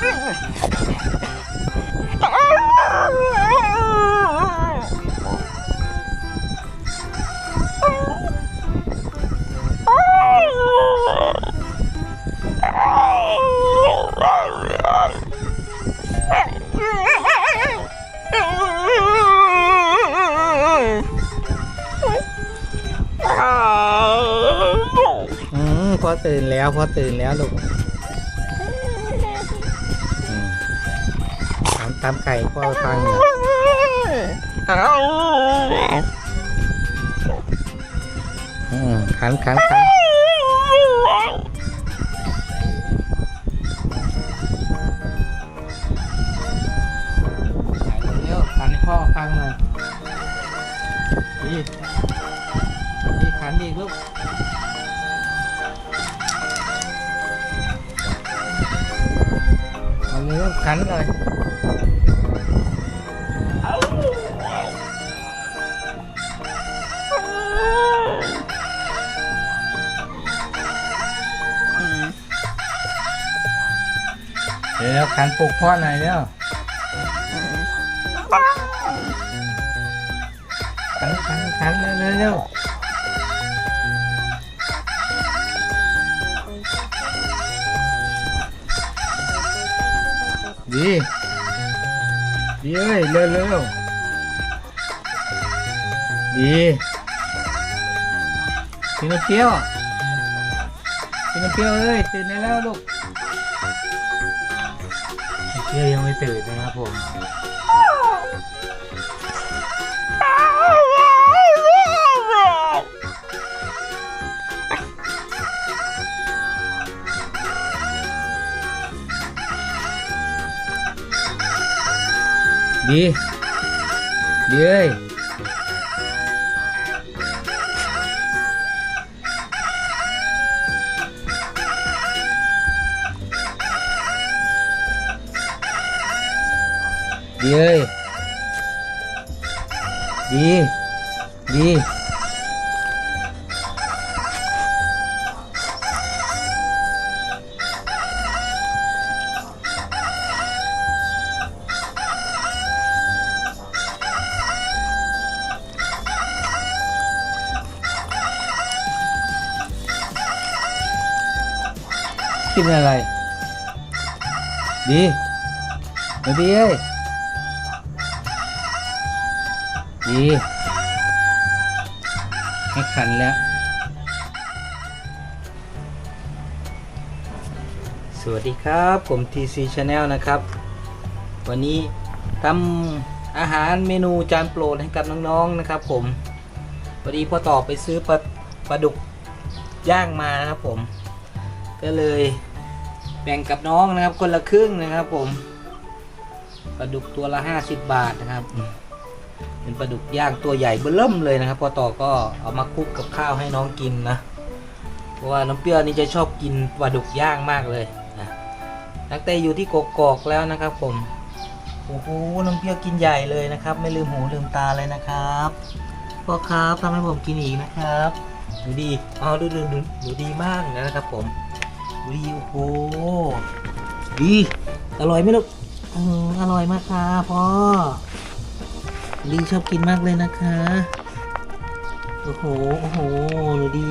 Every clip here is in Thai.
พ่อตื่นแล้วพ่อตื่นแล้วลูก ตามไก่พ่อฟังอยู่อืมขันขันขันเร็วๆขันให้พ่อฟังหน่อยดีดีขันดีลูกเอาเนื้อขันหน่อย เดี๋ยวขันปลุกพ่อหน่อยเร็วขันขันขันเร็วเร็วเร็วดีดีเอ้ยเร็วเร็วดีกินน้ำเปี้ยวกินน้ำเปี้ยวเอ้ยตื่นได้แล้วลูก เปรี้ยวยังไม่ตื่นนะครับผมดีดีเอ้ย ดีเอ้ยดีดีกินอะไร ดีมาดีเอ้ย ดีให้ขันแล้ว สวัสดีครับผม TC Channel นะครับ วันนี้ทำอาหารเมนูจานโปรดให้กับน้องๆนะครับผมพอดีพ่อต่อไปซื้อปลาปลาดุกย่างมานะครับผม ก็เลยแบ่งกับน้องนะครับคนละครึ่งนะครับผมปลาดุกตัวละ 50 บาทนะครับ เป็นปลาดุกย่างตัวใหญ่เบิ่มเลยนะครับพอต่อก็เอามาคลุกกับข้าวให้น้องกินนะ เพราะว่าน้องเปรี้ยวนี่จะชอบกินปลาดุกย่างมากเลยนะตั้งแต่อยู่ที่กกอกแล้วนะครับผมโอ้โหน้องเปรี้ยวกินใหญ่เลยนะครับ ไม่ลืมหูลืมตาเลยนะครับพ่อครับทำให้ผมกินอีกนะครับดูดีเอาดูดูดูดูดีมากนะครับผมดูดีโอ้โหดีอร่อยไหมลูกออร่อยมากค่ะพ่อ ลีชอบกินมากเลยนะคะ โอ้โห โอ้โหดูดี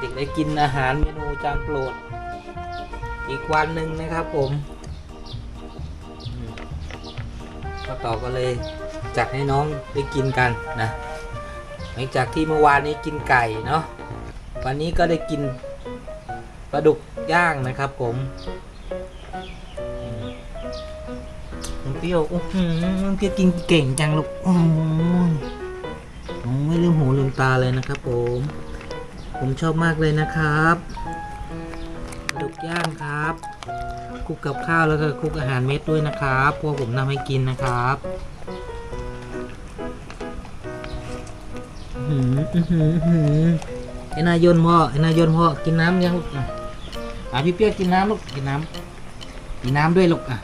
เด็กๆได้กินอาหารเมนูจานโปรด อีกวันหนึ่งนะครับผมก็ต่อก็เลยจัดให้น้องได้กินกันนะหลังจากที่เมื่อวานนี้กินไก่เนาะ วันนี้ก็ได้กินปลาดุกย่างนะครับผม เปรี้ยวอื้อหือเปรี้ยวกินเก่งจังลูกโอ้ยโอ้ยไม่ลืมหูลืมตาเลยนะครับผม ผมชอบมากเลยนะครับดุกย่างครับคลุกกับข้าวแล้วก็คลุกอาหารเม็ดด้วยนะครับพวกผมนำให้กินนะครับหืออื้อหืออื้อหือไอ้นายยนพ่อไอ้นายยนพ่อกินน้ำยังลูกอะพี่เปี้ยวกินน้ำลูกกินน้ำกินน้ำด้วยลูกอะ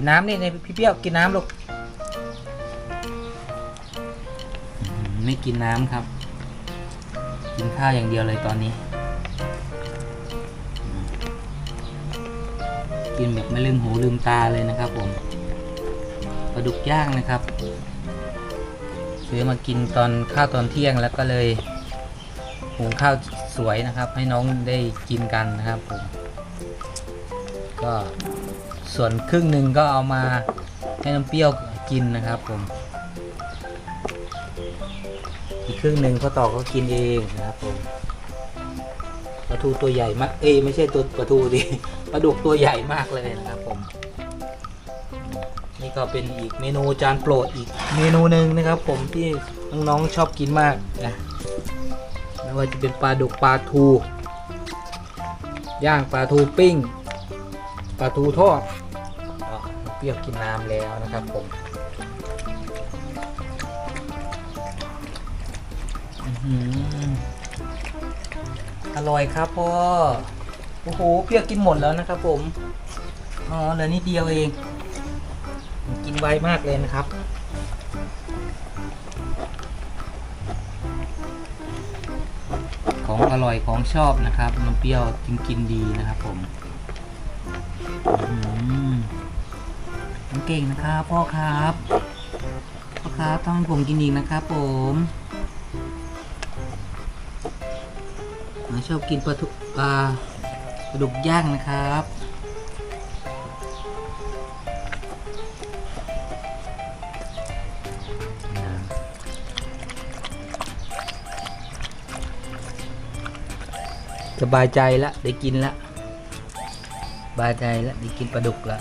กินน้ำนี่ในพี่เปรี้ยวกินน้ำลูกอืมไม่กินน้ำครับ กินข้าวอย่างเดียวเลยตอนนี้ กินแบบไม่ลืมหูลืมตาเลยนะครับผมปลาดุกย่างนะครับซื้อมากินตอนข้าวตอนเที่ยงแล้วก็เลยหุงข้าวสวยนะครับ ให้น้องได้กินกันนะครับผมก็ ส่วนครึ่งหนึ่งก็เอามาให้น้ำเปรี้ยวกินนะครับผม อีกครึ่งหนึ่งพ่อต่อก็กินเองนะครับผมปลาทูตัวใหญ่มาก เอ้ไม่ใช่ตัวปลาทูดิปลาดุกตัวใหญ่มากเลยนะครับผม นี่ก็เป็นอีกเมนูจานโปรดอีกเมนูหนึ่งนะครับ ผมที่น้องๆชอบกินมากนะไม่ว่าจะเป็นปลาดุกปลาทู ย่างปลาทูปิ้ง ปลาทูทอดเปรี้ยวกินน้ำแล้วนะครับผมอื้อหืออร่อยครับพ่อ โอ้โห เปรี้ยวกินหมดแล้วนะครับผม อ๋อ เหลือนิดเดียวเอง กินไวมากเลยนะครับ ของอร่อยของชอบนะครับ มันเปรี้ยวกินกินดีนะครับผม อืมเก่งนะครับพ่อครับพ่อครับต้องผมกินอีกนะครับผมผมชอบกินปลาทุปลาปลาดุกย่างนะครับสบายใจละได้กินละ บายใจและได้กินปลาดุกและ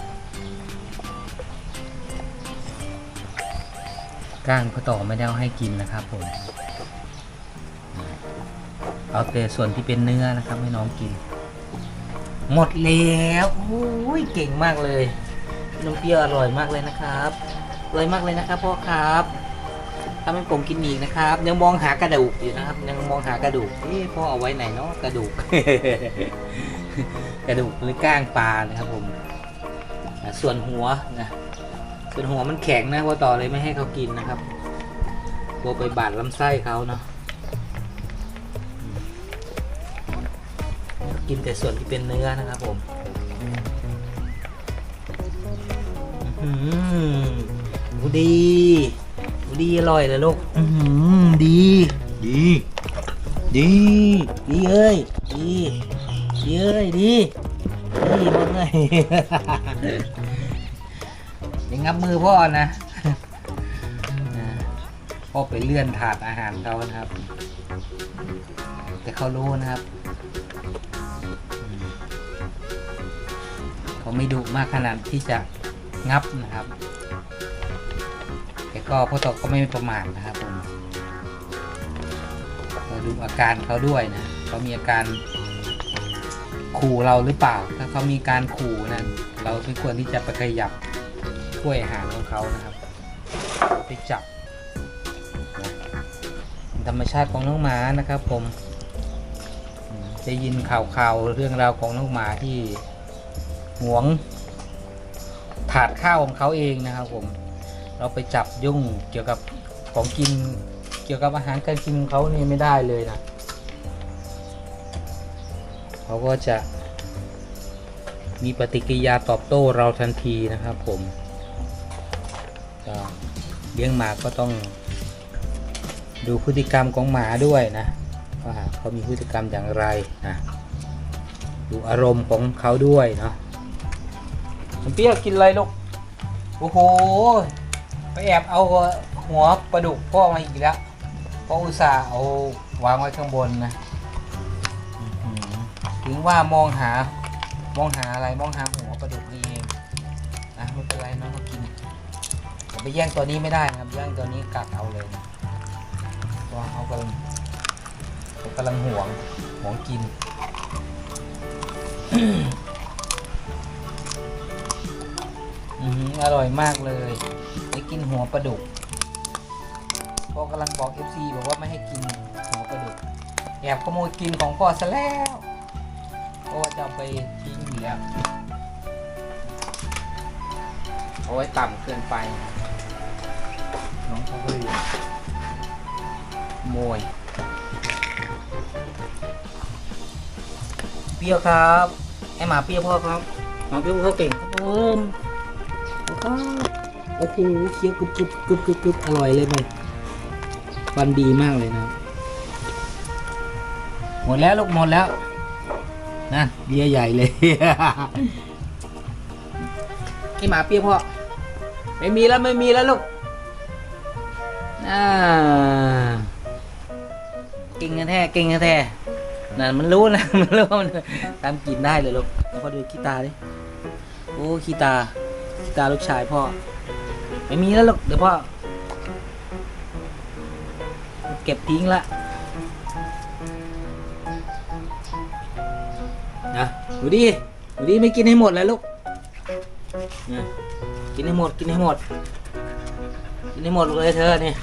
ก้างเขาต่อไม่ได้เอาให้กินนะครับผมเอาแต่ส่วนที่เป็นเนื้อนะครับให้น้องกิน หมดแล้วโอ้ยเก่งมากเลยนมเปรี้ยวอร่อยมากเลยนะครับอร่อยมากเลยนะครับพ่อครับทำให้ผมกินอีกนะครับ ยังมองหากระดูกอยู่นะครับ ยังมองหากระดูกเอ๊ะพ่อเอาไว้ไหนเนาะกระดูก กระดูกหรือก้างปลานะครับผมอะส่วนหัวนะส่วนหัวมันแข็งนะพ่อต่อเลยไม่ให้เขากินนะครับกลัวไปบาดลำไส้เขาเนาะอืมกินแต่ส่วนที่เป็นเนื้อนะครับผมอื้อหือดูดีดูดีอร่อยเลยลูกอื้อหือดี ดี ดี ดีเอ้ย ดีดี เอ้ยดีดีมากเลยยังงับมือพ่อนะพ่อไปเลื่อนถาดอาหารเขานะครับ แต่เขารู้นะครับเขาไม่ดุมากขนาดที่จะงับนะครับ แต่ก็พ่อตกก็ไม่ประมาทนะครับผมเราดูอาการเขาด้วยนะเขามีอาการ ขู่เราหรือเปล่า ถ้าเขามีการขู่นะเราไม่ควรที่จะไปขยับถ้วยอาหารของเขานะครับ ไปจับธรรมชาติของน้องหมานะครับ ผมจะยินข่าวๆเรื่องราวของน้องหมาที่หวง ถาดข้าวของเขาเองนะครับ ผม เราไปจับยุ่งเกี่ยวกับของกิน เกี่ยวกับอาหารการกินของเขานี่ไม่ได้เลยนะ เขาก็จะมีปฏิกิริยาตอบโต้เราทันทีนะครับผมเลี้ยงหมาก็ต้องดูพฤติกรรมของหมาด้วยนะว่าเขามีพฤติกรรมอย่างไรนะดูอารมณ์ของเขาด้วยเนาะเปี้ยกินอะไรลูกโอ้โหไปแอบเอาหัวปลาดุกพ่อมาอีกแล้วพ่ออุตส่าห์เอาวางไว้ข้างบนนะ ถึงว่ามองหามองหาอะไรมองหาหัวปลาดุกนี่เองนะไม่เป็นไรน้องเขากินแต่ไปแย่งตัวนี้ไม่ได้นะครับแย่งตัวนี้กัดเอาเลยนะเพราะว่าเขากำลังเขากำลังห่วงห่วงกินอืออร่อยมากเลยได้กินหัวปลาดุกพ่อกำลังบอก FC บอกว่าไม่ให้กินหัวปลาดุกแอบขโมยกินของพ่อซะแล้ว ราะว่าจะเอาไปทิ้งอยู่แล้วเอาไว้ต่ำเกินไป น้องเขาก็เลยขโมย เปรี้ยวครับไอหมาเปรี้ยวพ่อครับหมาเปรี้ยวพ่อเก่งครับผมโอ้โหเคี้ยวกรึบกรึบกรึบกรึบกรึบอร่อยเลยมันฟันดีมากเลยนะ หมดแล้วลูกหมดแล้ว นั่นเบียใหญ่เลย ไอหมาเปี้ยพ่อไม่มีแล้วไม่มีแล้วลูกอ่าเก่งแท้เก่งแท้นั่นมันรู้นะมันรู้มันตามกินได้เลยลูกแล้วพ่อดูขี้ตาดิโอ้ขี้ตาขี้ตาลูกชายพ่อไม่มีแล้วลูกเดี๋ยวพ่อเก็บทิ้งละ นะดูดิดูดิไม่กินให้หมดเลยลูกนะกินให้หมดกินให้หมด กินให้หมดเลยเธอเนี่ย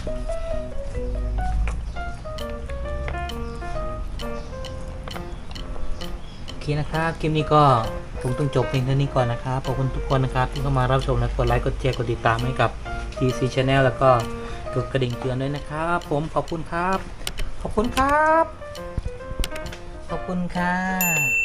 โอเคนะครับคลิปนี้ก็ผมต้องจบเพียงเท่านี้ก่อนนะครับขอบคุณทุกคนนะครับที่เข้ามารับชมและกดไลค์กดแชร์กดติดตามให้กับ TC Channel แล้วก็กดกระดิ่งเตือนด้วยนะครับ ผมขอบคุณครับ ขอบคุณครับ ขอบคุณค่ะ